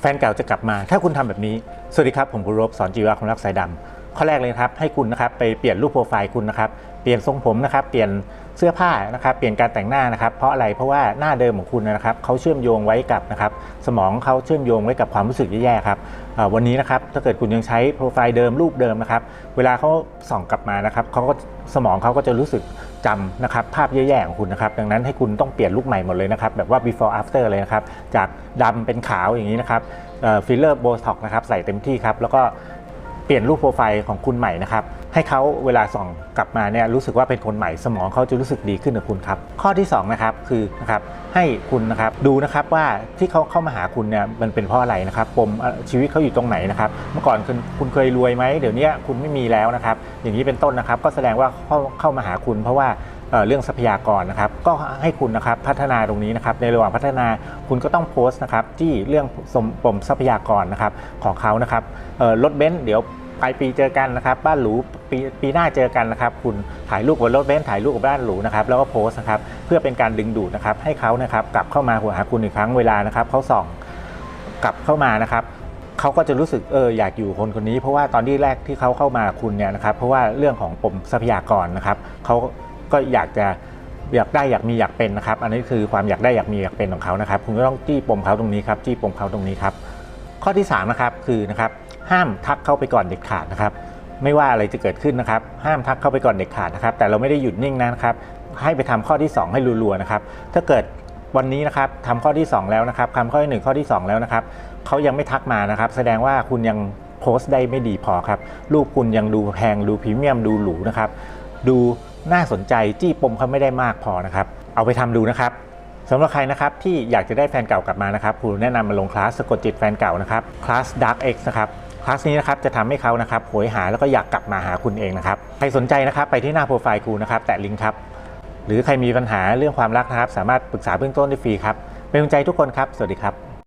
แฟนเก่าจะกลับมา ถ้าคุณทำแบบนี้ สวัสดีครับ ผมกุรบสอนจีวาคนรักสายดำข้อแรกเลยครับให้คุณนะครับไปเปลี่ยนรูปโปรไฟล์คุณนะครับ เปลี่ยนทรงผมนะครับ เปลี่ยนเสื้อผ้านะครับ เปลี่ยนการแต่งหน้านะครับ เพราะอะไร เพราะว่าหน้าเดิมของคุณนะครับเขาเชื่อมโยงไว้กับนะครับสมองเขาเชื่อมโยงไว้กับความรู้สึกแย่ๆครับวันนี้นะครับถ้าเกิดคุณยังใช้โปรไฟล์เดิมรูปเดิมนะครับ เวลาเขาส่องกลับมานะครับเขาก็สมองเขาก็จะรู้สึก จำนะครับภาพแย่ๆของคุณนะครับดังนั้นให้คุณต้องเปลี่ยนลุคใหม่หมดเลยนะครับแบบว่า before after เลยนะครับจากดำเป็นขาวอย่างนี้นะครับฟิลเลอร์โบท็อกนะครับใส่เต็มที่ครับแล้วก็ ปลี่ยนรูปโปรไฟล์ของคุณใหม่นะครับ ให้เขาเวลาส่องกลับมาเนี่ยรู้สึกว่าเป็นคนใหม่สมองเขาจะรู้สึกดีขึ้นกับคุณครับ ข้อที่สองนะครับคือนะครับให้คุณนะครับดูนะครับว่าที่เขาเข้ามาหาคุณเนี่ยมันเป็นเพราะอะไรนะครับปมชีวิตเขาอยู่ตรงไหนนะครับเมื่อก่อนคุณคุณเคยรวยไหมเดี๋ยวนี้คุณไม่มีแล้วนะครับ อย่างนี้เป็นต้นนะครับ ก็แสดงว่าเข้าเข้ามาหาคุณ เพราะว่า เรื่องทรัพยากรนะครับ ก็ให้คุณนะครับพัฒนาตรงนี้นะครับ ในระหว่างพัฒนาคุณก็ต้องโพสต์นะครับที่เรื่องสมปมทรัพยากรนะครับของเขานะครับรถเบนซ์เดี๋ยวปลายปีเจอกันนะครับ บ้านหรูปีปีหน้าเจอกันนะครับ คุณถ่ายรูปกับรถเบนซ์ถ่ายรูปกับบ้านหรูนะครับแล้วก็โพสต์นะครับเพื่อเป็นการดึงดูดนะครับให้เขานะครับกลับเข้ามาหัวหาคุณอีกครั้งเวลานะครับเขาส่องกลับเข้ามานะครับเขาก็จะรู้สึกเอออยากอยู่คนคนนี้ เพราะว่าตอนที่แรกที่เขาเข้ามาคุณเนี่ยนะครับเพราะว่าเรื่องของปมทรัพยากรนะครับเขา ก็อยากจะอยากได้อยากมีอยากเป็นนะครับ อันนี้คือความอยากได้อยากมีอยากเป็นของเขานะครับ คุณก็ต้องจี้ปมเขาตรงนี้ครับจี้ปมเขาตรงนี้ครับ ข้อที่3นะครับคือนะครับห้ามทักเข้าไปก่อนเด็ดขาดนะครับ ไม่ว่าอะไรจะเกิดขึ้นนะครับ ห้ามทักเข้าไปก่อนเด็ดขาดนะครับ แต่เราไม่ได้หยุดนิ่งนะครับ ให้ไปทำข้อที่ 2 ให้รัวๆนะครับ ถ้าเกิดวันนี้นะครับทำข้อที่ 2 แล้วนะครับทำข้อที่ 1 ข้อที่ 2 แล้วนะครับเขายังไม่ทักมานะครับ แสดงว่าคุณยังโพสต์ได้ไม่ดีพอครับรูปคุณยังดูแพงดูพรีเมียมดูหรูนะครับ ดู น่าสนใจจี้ปมเขาไม่ได้มากพอนะครับ เอาไปทำดูนะครับสำหรับใครนะครับที่อยากจะได้แฟนเก่ากลับมานะครับครูแนะนำมาลงคลาสสะกดจิตแฟนเก่านะครับคลาส Dark X นะครับคลาสนี้นะครับจะทำให้เขานะครับโหยหาแล้วก็อยากกลับมาหาคุณเองนะครับใครสนใจนะครับไปที่หน้าโปรไฟล์ครูนะครับแตะลิงก์ครับหรือใครมีปัญหาเรื่องความรักนะครับ สามารถปรึกษาเบื้องต้นได้ฟรีครับเป็นกำลังใจทุกคนครับ สวัสดีครับ